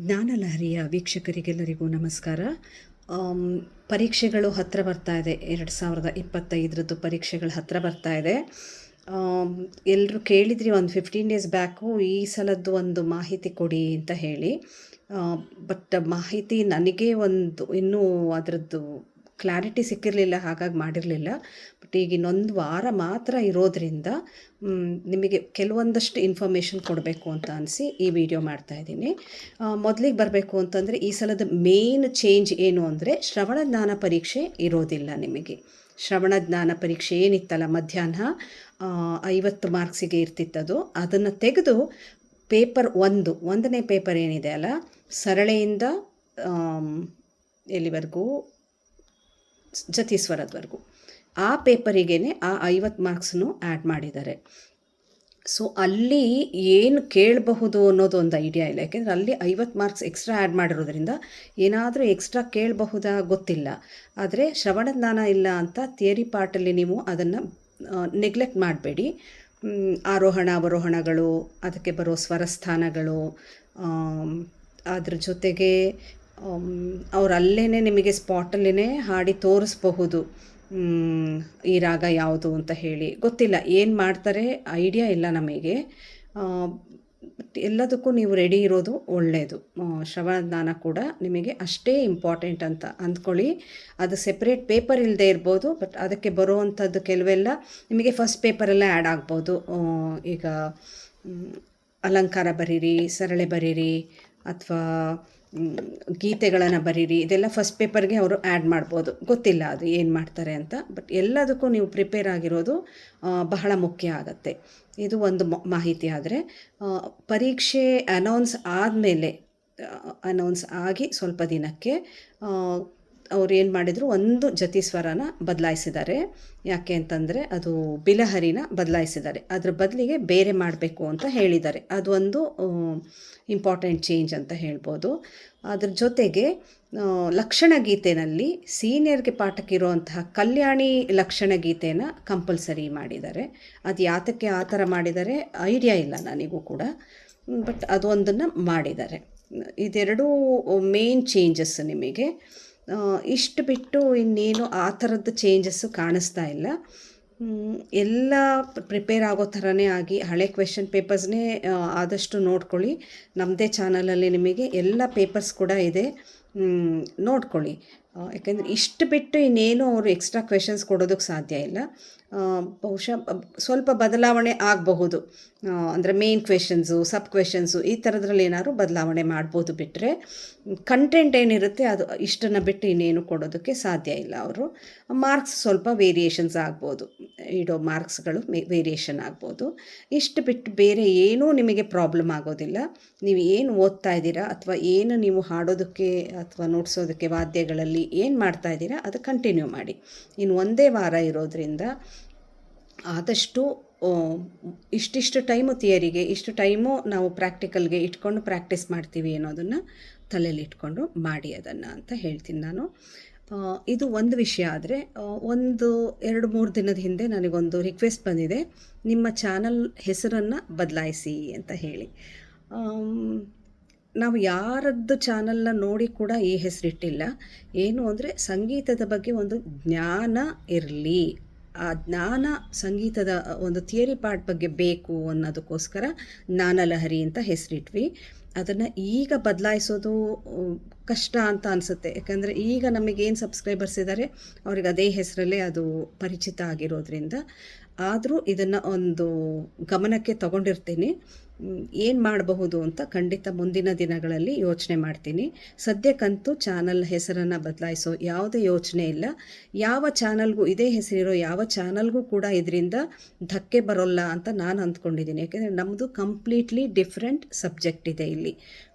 ಜ್ಞಾನಲಹರಿಯ ವೀಕ್ಷಕರಿಗೆಲ್ಲರಿಗೂ ನಮಸ್ಕಾರ. ಪರೀಕ್ಷೆಗಳು ಹತ್ತಿರ ಬರ್ತಾ ಇದೆ. ಎರಡು ಸಾವಿರದ ಇಪ್ಪತ್ತೈದರದ್ದು ಪರೀಕ್ಷೆಗಳು ಹತ್ತಿರ ಬರ್ತಾ ಇದೆ. ಎಲ್ಲರೂ ಕೇಳಿದ್ರಿ ಒಂದು ಫಿಫ್ಟೀನ್ ಡೇಸ್ ಬ್ಯಾಕು ಈ ಸಲದ್ದು ಒಂದು ಮಾಹಿತಿ ಕೊಡಿ ಅಂತ ಹೇಳಿ. ಬಟ್ ಮಾಹಿತಿ ನನಗೆ ಒಂದು, ಇನ್ನೂ ಅದರದ್ದು ಕ್ಲಾರಿಟಿ ಸಿಕ್ಕಿರಲಿಲ್ಲ ಹಾಗಾಗಿ ಮಾಡಿರಲಿಲ್ಲ. ಬಟ್ ಈಗ ಇನ್ನೊಂದು ವಾರ ಮಾತ್ರ ಇರೋದ್ರಿಂದ ನಿಮಗೆ ಕೆಲವೊಂದಷ್ಟು ಇನ್ಫಾರ್ಮೇಷನ್ ಕೊಡಬೇಕು ಅಂತ ಅನಿಸಿ ಈ ವಿಡಿಯೋ ಮಾಡ್ತಾ ಇದ್ದೀನಿ. ಮೊದಲಿಗೆ ಬರಬೇಕು ಅಂತಂದರೆ ಈ ಸಲದ ಮೇನ್ ಚೇಂಜ್ ಏನು ಅಂದರೆ ಶ್ರವಣ ಜ್ಞಾನ ಪರೀಕ್ಷೆ ಇರೋದಿಲ್ಲ ನಿಮಗೆ. ಶ್ರವಣ ಜ್ಞಾನ ಪರೀಕ್ಷೆ ಏನಿತ್ತಲ್ಲ ಮಧ್ಯಾಹ್ನ ಐವತ್ತು ಮಾರ್ಕ್ಸಿಗೆ ಇರ್ತಿತ್ತದು. ಅದನ್ನು ತೆಗೆದು ಪೇಪರ್ ಒಂದು ಒಂದನೇ ಪೇಪರ್ ಏನಿದೆ ಅಲ್ಲ ಸರಳೆಯಿಂದ ಆಮ್, ಎಲ್ಲಿವರೆಗೂ ಜತೀಶ್ವರದವರೆಗೂ ಆ ಪೇಪರಿಗೇ ಆ ಐವತ್ತು ಮಾರ್ಕ್ಸನ್ನು ಆ್ಯಡ್ ಮಾಡಿದ್ದಾರೆ. ಸೊ, ಅಲ್ಲಿ ಏನು ಕೇಳಬಹುದು ಅನ್ನೋದು ಒಂದು ಐಡಿಯಾ ಇಲ್ಲ. ಯಾಕೆಂದರೆ ಅಲ್ಲಿ ಐವತ್ತು ಮಾರ್ಕ್ಸ್ ಎಕ್ಸ್ಟ್ರಾ ಆ್ಯಡ್ ಮಾಡಿರೋದ್ರಿಂದ ಏನಾದರೂ ಎಕ್ಸ್ಟ್ರಾ ಕೇಳಬಹುದಾ ಗೊತ್ತಿಲ್ಲ. ಆದರೆ ಶ್ರವಣ ಜ್ಞಾನ ಇಲ್ಲ ಅಂತ ಥಿಯರಿ ಪಾರ್ಟಲ್ಲಿ ನೀವು ಅದನ್ನು ನೆಗ್ಲೆಕ್ಟ್ ಮಾಡಬೇಡಿ. ಆರೋಹಣ, ಅವರೋಹಣಗಳು, ಅದಕ್ಕೆ ಬರೋ ಸ್ವರಸ್ಥಾನಗಳು ಅದ್ರ ಜೊತೆಗೆ ಅವ್ರು ಅಲ್ಲೇ ನಿಮಗೆ ಸ್ಪಾಟಲ್ಲೇ ಹಾಡಿ ತೋರಿಸ್ಬಹುದು. ಈ ರಾಗ ಯಾವುದು ಅಂತ ಹೇಳಿ. ಗೊತ್ತಿಲ್ಲ, ಏನು ಮಾಡ್ತಾರೆ ಐಡಿಯಾ ಇಲ್ಲ ನಮಗೆ. ಎಲ್ಲದಕ್ಕೂ ನೀವು ರೆಡಿ ಇರೋದು ಒಳ್ಳೆಯದು ಶ್ರವಣ ಜ್ಞಾನ ಕೂಡ ನಿಮಗೆ ಅಷ್ಟೇ ಇಂಪಾರ್ಟೆಂಟ್ ಅಂತ ಅಂದ್ಕೊಳ್ಳಿ. ಅದು ಸೆಪ್ರೇಟ್ ಪೇಪರ್ ಇಲ್ಲದೆ ಇರ್ಬೋದು ಬಟ್ ಅದಕ್ಕೆ ಬರುವಂಥದ್ದು ಕೆಲವೆಲ್ಲ ನಿಮಗೆ ಫಸ್ಟ್ ಪೇಪರೆಲ್ಲ ಆ್ಯಡ್ ಆಗ್ಬೋದು. ಈಗ ಅಲಂಕಾರ ಬರೀರಿ, ಸರಳೆ ಬರೀರಿ ಅಥವಾ ಗೀತೆಗಳನ್ನು ಬರೀರಿ, ಇದೆಲ್ಲ ಫಸ್ಟ್ ಪೇಪರ್ಗೆ ಅವರು ಆ್ಯಡ್ ಮಾಡ್ಬೋದು. ಗೊತ್ತಿಲ್ಲ ಅದು ಏನು ಮಾಡ್ತಾರೆ ಅಂತ ಬಟ್ ಎಲ್ಲದಕ್ಕೂ ನೀವು ಪ್ರಿಪೇರ್ ಆಗಿರೋದು ಬಹಳ ಮುಖ್ಯ ಆಗುತ್ತೆ. ಇದು ಒಂದು ಮಾಹಿತಿ ಆದರೆ ಪರೀಕ್ಷೆ ಅನೌನ್ಸ್ ಆದಮೇಲೆ ಅನೌನ್ಸ್ ಆಗಿ ಸ್ವಲ್ಪ ದಿನಕ್ಕೆ ಅವ್ರು ಏನು ಮಾಡಿದರು, ಒಂದು ಜತಿ ಸ್ವರನ ಬದಲಾಯಿಸಿದ್ದಾರೆ. ಯಾಕೆ ಅಂತಂದರೆ, ಅದು ಬಿಲಹರಿನ ಬದಲಾಯಿಸಿದ್ದಾರೆ. ಅದ್ರ ಬದಲಿಗೆ ಬೇರೆ ಮಾಡಬೇಕು ಅಂತ ಹೇಳಿದ್ದಾರೆ. ಅದೊಂದು ಇಂಪಾರ್ಟೆಂಟ್ ಚೇಂಜ್ ಅಂತ ಹೇಳ್ಬೋದು. ಅದ್ರ ಜೊತೆಗೆ ಲಕ್ಷಣ ಗೀತೆನಲ್ಲಿ ಸೀನಿಯರ್ಗೆ ಪಾಠಕ್ಕಿರುವಂತಹ ಕಲ್ಯಾಣಿ ಲಕ್ಷಣ ಗೀತೆನ ಕಂಪಲ್ಸರಿ ಮಾಡಿದ್ದಾರೆ. ಅದು ಯಾತಕ್ಕೆ ಆ ಥರ ಮಾಡಿದ್ದಾರೆ? ಐಡಿಯಾ ಇಲ್ಲ ನನಗೂ ಕೂಡ. ಬಟ್ ಅದೊಂದನ್ನು ಮಾಡಿದ್ದಾರೆ. ಇದೆರಡೂ ಮೇನ್ ಚೇಂಜಸ್ ನಿಮಗೆ. ಇಷ್ಟು ಬಿಟ್ಟು ಇನ್ನೇನು ಆ ಥರದ್ದು ಚೇಂಜಸ್ಸು ಕಾಣಿಸ್ತಾ ಇಲ್ಲ. ಎಲ್ಲ ಪ್ರಿಪೇರ್ ಆಗೋ ಥರನೇ ಆಗಿ ಹಳೆ ಕ್ವೆಶನ್ ಪೇಪರ್ಸ್ನೇ ಆದಷ್ಟು ನೋಡ್ಕೊಳ್ಳಿ. ನಮ್ಮದೇ ಚಾನಲಲ್ಲಿ ನಿಮಗೆ ಎಲ್ಲ ಪೇಪರ್ಸ್ ಕೂಡ ಇದೆ. ನೋಡ್ಕೊಳ್ಳಿ. ಯಾಕೆಂದರೆ ಇಷ್ಟು ಬಿಟ್ಟು ಇನ್ನೇನು ಅವರು ಎಕ್ಸ್ಟ್ರಾ ಕ್ವೆಶನ್ಸ್ ಕೊಡೋದಕ್ಕೆ ಸಾಧ್ಯ ಇಲ್ಲ. ಬಹುಶಃ ಸ್ವಲ್ಪ ಬದಲಾವಣೆ ಆಗಬಹುದು. ಅಂದರೆ ಮೇನ್ ಕ್ವೆಶನ್ಸು ಸಬ್ ಕ್ವೆಶನ್ಸು ಈ ಥರದ್ರಲ್ಲಿ ಏನಾದರೂ ಬದಲಾವಣೆ ಮಾಡ್ಬೋದು ಬಿಟ್ಟರೆ ಕಂಟೆಂಟ್ ಏನಿರುತ್ತೆ ಅದು ಇಷ್ಟನ್ನು ಬಿಟ್ಟು ಇನ್ನೇನು ಕೊಡೋದಕ್ಕೆ ಸಾಧ್ಯ ಇಲ್ಲ ಅವರು. ಮಾರ್ಕ್ಸ್ ಸ್ವಲ್ಪ ವೇರಿಯೇಷನ್ಸ್ ಆಗ್ಬೋದು. ಇಡೋ ಮಾರ್ಕ್ಸ್ಗಳು ವೇರಿಯೇಷನ್ ಆಗ್ಬೋದು. ಇಷ್ಟು ಬಿಟ್ಟು ಬೇರೆ ಏನೂ ನಿಮಗೆ ಪ್ರಾಬ್ಲಮ್ ಆಗೋದಿಲ್ಲ. ನೀವು ಏನು ಓದ್ತಾ ಇದ್ದೀರಾ ಅಥವಾ ಏನು ನೀವು ಹಾಡೋದಕ್ಕೆ ಅಥವಾ ನೋಡ್ಸೋದಕ್ಕೆ ವಾದ್ಯಗಳಲ್ಲಿ ಏನು ಮಾಡ್ತಾ ಇದ್ದೀರಾ ಅದು ಕಂಟಿನ್ಯೂ ಮಾಡಿ. ಇನ್ನು ಒಂದೇ ವಾರ ಇರೋದ್ರಿಂದ ಆದಷ್ಟು ಇಷ್ಟಿಷ್ಟು ಟೈಮು ಥಿಯರಿಗೆ ಇಷ್ಟು ಟೈಮು ನಾವು ಪ್ರಾಕ್ಟಿಕಲ್ಗೆ ಇಟ್ಕೊಂಡು ಪ್ರಾಕ್ಟೀಸ್ ಮಾಡ್ತೀವಿ ಅನ್ನೋದನ್ನು ತಲೆಯಲ್ಲಿ ಇಟ್ಕೊಂಡು ಮಾಡಿ ಅದನ್ನು ಅಂತ ಹೇಳ್ತೀನಿ ನಾನು. ಇದು ಒಂದು ವಿಷಯ ಆದರೆ ಒಂದು ಎರಡು ಮೂರು ದಿನದ ಹಿಂದೆ ನನಗೊಂದು ರಿಕ್ವೆಸ್ಟ್ ಬಂದಿದೆ. ನಿಮ್ಮ ಚಾನಲ್ ಹೆಸರನ್ನು ಬದಲಾಯಿಸಿ ಅಂತ ಹೇಳಿ. ನಾವು ಯಾರದ್ದು ಚಾನಲ್ನ ನೋಡಿ ಕೂಡ ಈ ಹೆಸರಿಟ್ಟಿಲ್ಲ. ಏನು ಅಂದರೆ ಸಂಗೀತದ ಬಗ್ಗೆ ಒಂದು ಜ್ಞಾನ ಇರಲಿ. ಆ ಜ್ಞಾನ ಸಂಗೀತದ ಒಂದು ಥಿಯರಿ ಪಾರ್ಟ್ ಬಗ್ಗೆ ಬೇಕು ಅನ್ನೋದಕ್ಕೋಸ್ಕರ ಜ್ಞಾನಲಹರಿ ಅಂತ ಹೆಸರಿಟ್ವಿ. ಅದನ್ನು ಈಗ ಬದಲಾಯಿಸೋದು ಕಷ್ಟ ಅಂತ ಅನಿಸುತ್ತೆ. ಯಾಕಂದರೆ ಈಗ ನಮಗೇನು ಸಬ್ಸ್ಕ್ರೈಬರ್ಸ್ ಇದ್ದಾರೆ ಅವ್ರಿಗೆ ಅದೇ ಹೆಸರಲ್ಲೇ ಅದು ಪರಿಚಿತ ಆಗಿರೋದ್ರಿಂದ ಆದರೂ ಇದನ್ನು ಒಂದು ಗಮನಕ್ಕೆ ತಗೊಂಡಿರ್ತೀನಿ. ಏನು ಮಾಡಬಹುದು ಅಂತ ಖಂಡಿತ ಮುಂದಿನ ದಿನಗಳಲ್ಲಿ ಯೋಚನೆ ಮಾಡ್ತೀನಿ. ಸದ್ಯಕ್ಕಂತೂ ಚಾನಲ್ ಹೆಸರನ್ನು ಬದಲಾಯಿಸೋ ಯಾವುದೇ ಯೋಚನೆ ಇಲ್ಲ. ಯಾವ ಚಾನಲ್ಗೂ ಇದೇ ಹೆಸರಿರೋ ಯಾವ ಚಾನಲ್ಗೂ ಕೂಡ ಇದರಿಂದ ಧಕ್ಕೆ ಬರೋಲ್ಲ ಅಂತ ನಾನು ಅಂದ್ಕೊಂಡಿದ್ದೀನಿ. ಯಾಕೆಂದರೆ ನಮ್ಮದು ಕಂಪ್ಲೀಟ್ಲಿ ಡಿಫ್ರೆಂಟ್ ಸಬ್ಜೆಕ್ಟ್ ಇದೆ ಇಲ್ಲಿ.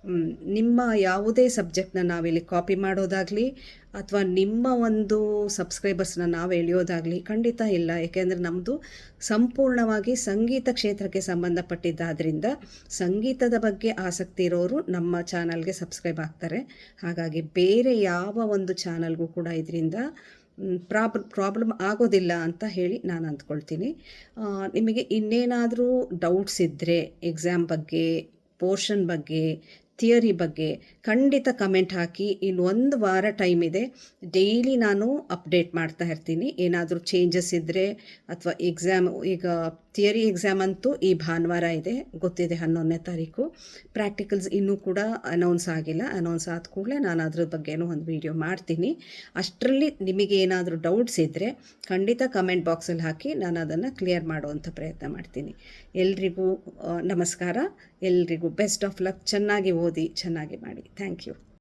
ಮ್, ನಿಮ್ಮ ಯಾವುದೇ ಸಬ್ಜೆಕ್ಟ್ನ ನಾವಿಲ್ಲಿ ಕಾಪಿ ಮಾಡೋದಾಗಲಿ ಅಥವಾ ನಿಮ್ಮ ಒಂದು ಸಬ್ಸ್ಕ್ರೈಬರ್ಸ್ನ ನಾವು ಎಳೆಯೋದಾಗಲಿ ಖಂಡಿತ ಇಲ್ಲ. ಏಕೆಂದರೆ ನಮ್ಮದು ಸಂಪೂರ್ಣವಾಗಿ ಸಂಗೀತ ಕ್ಷೇತ್ರಕ್ಕೆ ಸಂಬಂಧಪಟ್ಟಿದ್ದಾದ್ರಿಂದ ಸಂಗೀತದ ಬಗ್ಗೆ ಆಸಕ್ತಿ ಇರೋರು ನಮ್ಮ ಚಾನಲ್ಗೆ ಸಬ್ಸ್ಕ್ರೈಬ್ ಆಗ್ತಾರೆ. ಹಾಗಾಗಿ ಬೇರೆ ಯಾವ ಒಂದು ಚಾನಲ್ಗೂ ಕೂಡ ಇದರಿಂದ ಪ್ರಾಬ್ ಪ್ರಾಬ್ಲಮ್ ಆಗೋದಿಲ್ಲ ಅಂತ ಹೇಳಿ ನಾನು ಅಂದ್ಕೊಳ್ತೀನಿ. ನಿಮಗೆ ಇನ್ನೇನಾದರೂ ಡೌಟ್ಸ್ ಇದ್ದರೆ ಎಕ್ಸಾಮ್ ಬಗ್ಗೆ ಪೋರ್ಷನ್ ಬಗ್ಗೆ ಥಿಯರಿ ಬಗ್ಗೆ ಖಂಡಿತ ಕಮೆಂಟ್ ಹಾಕಿ. ಇನ್ನು ಒಂದು ವಾರ ಟೈಮ್ ಇದೆ. ಡೈಲಿ ನಾನು ಅಪ್ಡೇಟ್ ಮಾಡ್ತಾ ಇರ್ತೀನಿ. ಏನಾದರೂ ಚೇಂಜಸ್ ಇದ್ದರೆ ಅಥವಾ ಎಕ್ಸಾಮ್ ಈಗ ಥಿಯರಿ ಎಕ್ಸಾಮ್ ಅಂತೂ ಈ ಭಾನುವಾರ ಇದೆ. ಗೊತ್ತಿದೆ ಹನ್ನೊಂದನೇ ತಾರೀಕು. ಪ್ರಾಕ್ಟಿಕಲ್ಸ್ ಇನ್ನೂ ಕೂಡ ಅನೌನ್ಸ್ ಆಗಿಲ್ಲ. ಅನೌನ್ಸ್ ಆದ ಕೂಡಲೇ ನಾನು ಅದ್ರ ಬಗ್ಗೆನೂ ಒಂದು ವಿಡಿಯೋ ಮಾಡ್ತೀನಿ. ಅಷ್ಟರಲ್ಲಿ ನಿಮಗೆ ಏನಾದರೂ ಡೌಟ್ಸ್ ಇದ್ದರೆ ಖಂಡಿತ ಕಮೆಂಟ್ ಬಾಕ್ಸಲ್ಲಿ ಹಾಕಿ ನಾನು ಅದನ್ನು ಕ್ಲಿಯರ್ ಮಾಡುವಂಥ ಪ್ರಯತ್ನ ಮಾಡ್ತೀನಿ. ಎಲ್ರಿಗೂ ನಮಸ್ಕಾರ. ಎಲ್ರಿಗೂ ಬೆಸ್ಟ್ ಆಫ್ ಲಕ್. ಚೆನ್ನಾಗಿ ಓದಿ, ಚೆನ್ನಾಗಿ ಮಾಡಿ. Thank you.